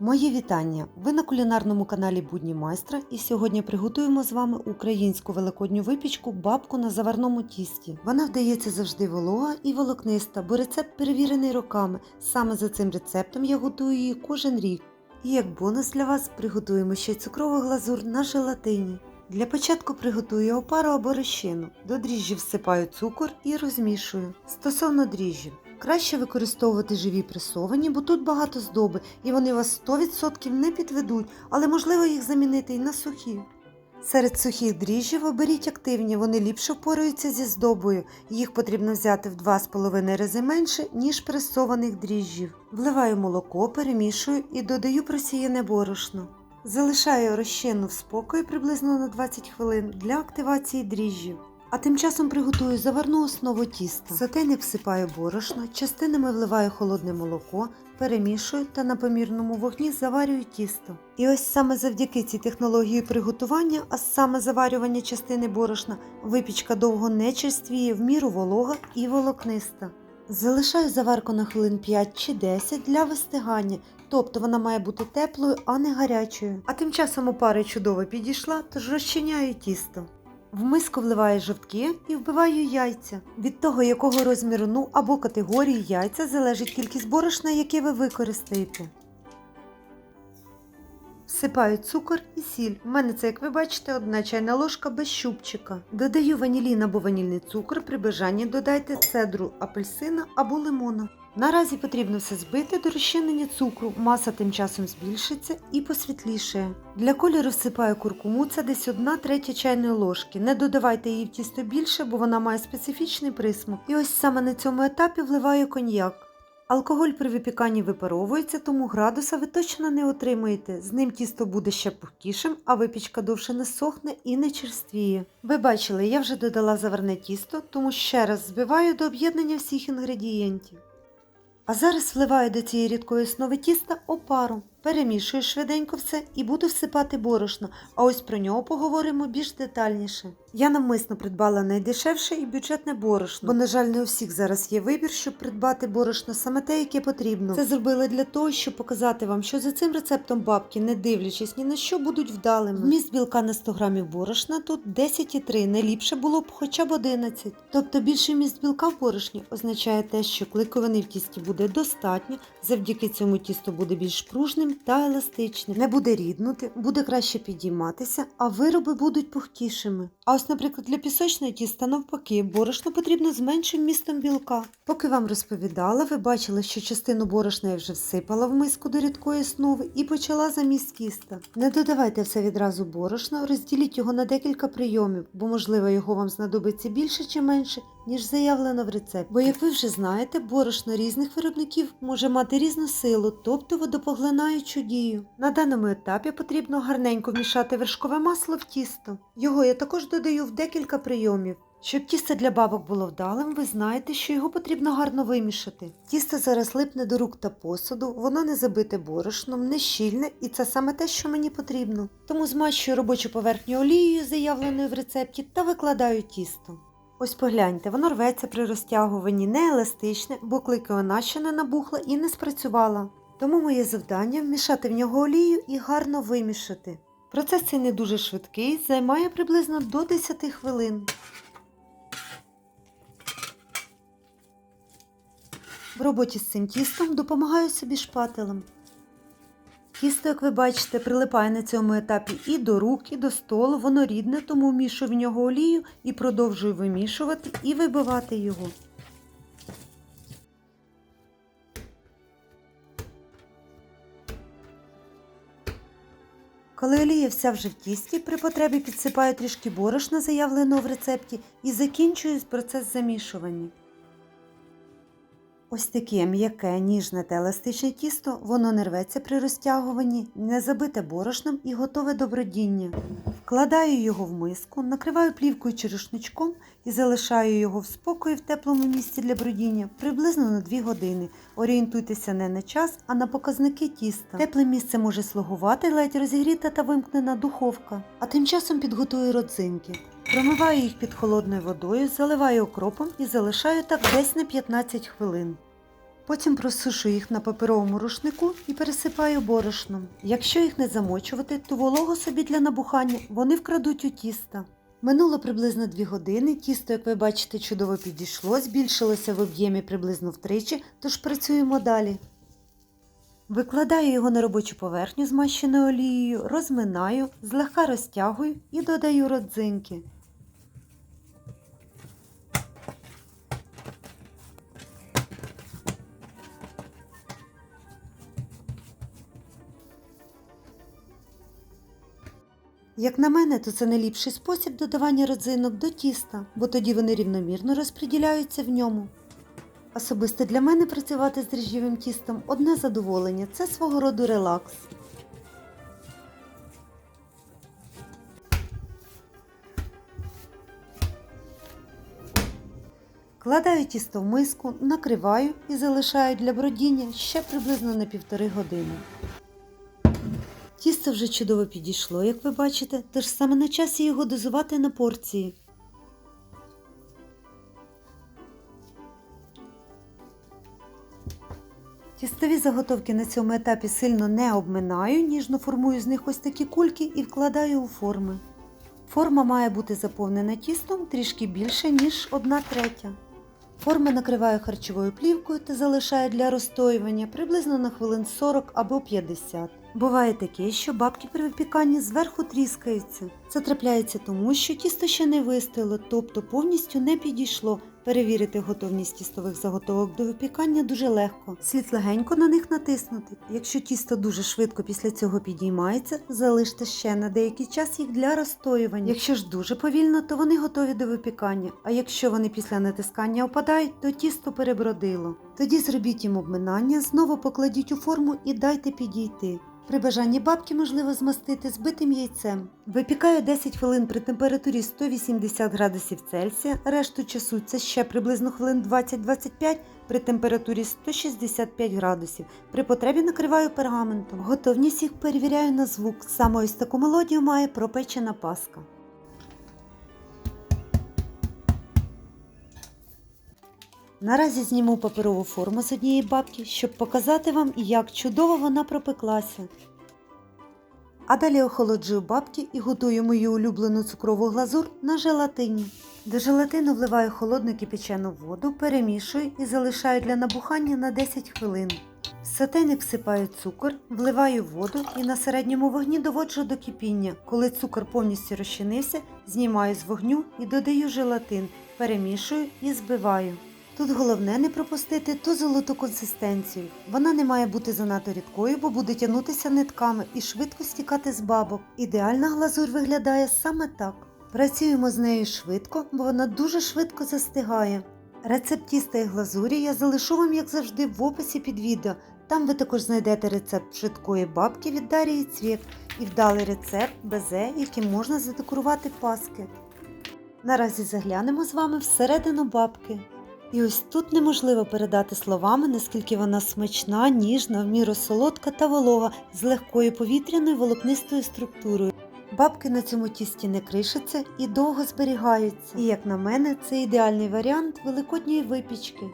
Мої вітання! Ви на кулінарному каналі Будні майстра і сьогодні приготуємо з вами українську великодню випічку бабку на заварному тісті. Вона вдається завжди волога і волокниста, бо рецепт перевірений роками. Саме за цим рецептом я готую її кожен рік. І як бонус для вас приготуємо ще цукрову глазур на желатині. Для початку приготую опару або розчину. До дріжджів всипаю цукор і розмішую. Стосовно дріжджів. Краще використовувати живі пресовані, бо тут багато здоби і вони вас 100% не підведуть, але можливо їх замінити і на сухі. Серед сухих дріжджів оберіть активні, вони ліпше впораються зі здобою. Їх потрібно взяти в 2,5 рази менше, ніж пресованих дріжджів. Вливаю молоко, перемішую і додаю просіяне борошно. Залишаю розчину в спокої приблизно на 20 хвилин для активації дріжджів. А тим часом приготую заварну основу тіста. В всипаю борошно, частинами вливаю холодне молоко, перемішую та на помірному вогні заварюю тісто. І ось саме завдяки цій технології приготування, а саме заварювання частини борошна, випічка довго не черствіє, в міру волога і волокниста. Залишаю заварку на хвилин 5 чи 10 для вистигання, тобто вона має бути теплою, а не гарячою. А тим часом опара чудово підійшла, тож розчиняю тісто. В миску вливаю жовтки і вбиваю яйця. Від того, якого розміру ну або категорії яйця залежить кількість борошна, яке ви використаєте. Всипаю цукор і сіль. У мене це, як ви бачите, одна чайна ложка без щупчика. Додаю ванілін або ванільний цукор. При бажанні додайте цедру апельсина або лимона. Наразі потрібно все збити до розчинення цукру, маса тим часом збільшиться і посвітлішає. Для кольору всипаю куркуму, це десь 1 третя чайної ложки. Не додавайте її в тісто більше, бо вона має специфічний присмак. І ось саме на цьому етапі вливаю коньяк. Алкоголь при випіканні випаровується, тому градуса ви точно не отримаєте. З ним тісто буде ще пухкішим, а випічка довше не сохне і не черствіє. Ви бачили, я вже додала заварне тісто, тому ще раз збиваю до об'єднання всіх інгредієнтів. А зараз вливаю до цієї рідкої основи тіста опару. Перемішую швиденько все і буду всипати борошно, а ось про нього поговоримо більш детальніше. Я навмисно придбала найдешевше і бюджетне борошно, бо, на жаль, не у всіх зараз є вибір, щоб придбати борошно саме те, яке потрібно. Це зробили для того, щоб показати вам, що за цим рецептом бабки, не дивлячись ні на що, будуть вдалими. Вміст білка на 100 грамів борошна тут 10,3, найліпше було б хоча б 11. Тобто більший вміст білка в борошні означає те, що клейковини в тісті буде достатньо, завдяки цьому тісто буде більш пружним та еластичним, не буде ріднути, буде краще підійматися, а вироби будуть пухкішими. А ось, наприклад, для пісочного тіста навпаки, борошно потрібно з меншим вмістом білка. Поки вам розповідала, ви бачили, що частину борошна я вже всипала в миску до рідкої основи і почала замість тіста. Не додавайте все відразу борошно, розділіть його на декілька прийомів, бо можливо його вам знадобиться більше чи менше, ніж заявлено в рецепті. Бо, як ви вже знаєте, борошно різних виробників може мати різну силу, тобто водопоглинаючу дію. На даному етапі потрібно гарненько вмішати вершкове масло в тісто. Його я також додаю в декілька прийомів. Щоб тісто для бабок було вдалим, ви знаєте, що його потрібно гарно вимішати. Тісто зараз липне до рук та посуду, воно не забите борошном, не щільне, і це саме те, що мені потрібно. Тому змащую робочу поверхню олією, заявленою в рецепті, та викладаю тісто. Ось погляньте, воно рветься при розтягуванні не еластичне, бо клейковина ще не набухла і не спрацювала. Тому моє завдання вмішати в нього олію і гарно вимішати. Процес цей не дуже швидкий, займає приблизно до 10 хвилин. В роботі з цим тістом допомагаю собі шпателем. Тісто, як ви бачите, прилипає на цьому етапі і до рук, і до столу, воно рідне, тому вмішую в нього олію і продовжую вимішувати і вибивати його. Коли олія вся вже в тісті, при потребі підсипаю трішки борошна, заявленого в рецепті, і закінчую процес замішування. Ось таке м'яке, ніжне та еластичне тісто, воно не рветься при розтягуванні, не забите борошном і готове до бродіння. Вкладаю його в миску, накриваю плівкою чи рушничком і залишаю його в спокої в теплому місці для бродіння приблизно на 2 години. Орієнтуйтеся не на час, а на показники тіста. Тепле місце може слугувати ледь розігріта та вимкнена духовка. А тим часом підготую родзинки. Промиваю їх під холодною водою, заливаю окропом і залишаю так десь на 15 хвилин. Потім просушую їх на паперовому рушнику і пересипаю борошном. Якщо їх не замочувати, то волого собі для набухання вони вкрадуть у тіста. Минуло приблизно 2 години. Тісто, як ви бачите, чудово підійшло, збільшилося в об'ємі приблизно втричі, тож працюємо далі. Викладаю його на робочу поверхню, змащену олією, розминаю, злегка розтягую і додаю родзинки. Як на мене, то це найліпший спосіб додавання родзинок до тіста, бо тоді вони рівномірно розподіляються в ньому. Особисто для мене працювати з дріжджовим тістом одне задоволення це свого роду релакс. Кладаю тісто в миску, накриваю і залишаю для бродіння ще приблизно на півтори години. Тісто вже чудово підійшло, як ви бачите, тож саме на часі його дозувати на порції. Тістові заготовки на цьому етапі сильно не обминаю, ніжно формую з них ось такі кульки і вкладаю у форми. Форма має бути заповнена тістом трішки більше, ніж 1 третя. Форми накриваю харчовою плівкою та залишаю для розстоювання приблизно на хвилин 40 або 50. Буває таке, що бабки при випіканні зверху тріскаються. Це трапляється тому, що тісто ще не вистояло, тобто повністю не підійшло. Перевірити готовність тістових заготовок до випікання дуже легко. Слід легенько на них натиснути. Якщо тісто дуже швидко після цього підіймається, залиште ще на деякий час їх для розстоювання. Якщо ж дуже повільно, то вони готові до випікання. А якщо вони після натискання опадають, то тісто перебродило. Тоді зробіть їм обминання, знову покладіть у форму і дайте підійти. При бажанні бабки можливо змастити збитим яйцем. Випікаю 10 хвилин при температурі 180 градусів Цельсія, решту часу це ще приблизно хвилин 20-25 при температурі 165 градусів. При потребі накриваю пергаментом. Готовність їх перевіряю на звук. Саме ось таку мелодію має пропечена паска. Наразі зніму паперову форму з однієї бабки, щоб показати вам, як чудово вона пропеклася. А далі охолоджую бабки і готую мою улюблену цукрову глазур на желатині. До желатину вливаю холодну кипячену воду, перемішую і залишаю для набухання на 10 хвилин. В сотейник всипаю цукор, вливаю воду і на середньому вогні доводжу до кипіння. Коли цукор повністю розчинився, знімаю з вогню і додаю желатин, перемішую і збиваю. Тут головне не пропустити ту золоту консистенцію. Вона не має бути занадто рідкою, бо буде тягнутися нитками і швидко стікати з бабок. Ідеальна глазур виглядає саме так. Працюємо з нею швидко, бо вона дуже швидко застигає. Рецепт тіста і глазурі я залишу вам, як завжди, в описі під відео. Там ви також знайдете рецепт швидкої бабки від Дарії Цвіт і вдалий рецепт безе, яким можна задекорувати паски. Наразі заглянемо з вами всередину бабки. І ось тут неможливо передати словами, наскільки вона смачна, ніжна, в міру солодка та волога з легкою повітряною волокнистою структурою. Бабки на цьому тісті не кришаться і довго зберігаються. І як на мене, це ідеальний варіант великодньої випічки.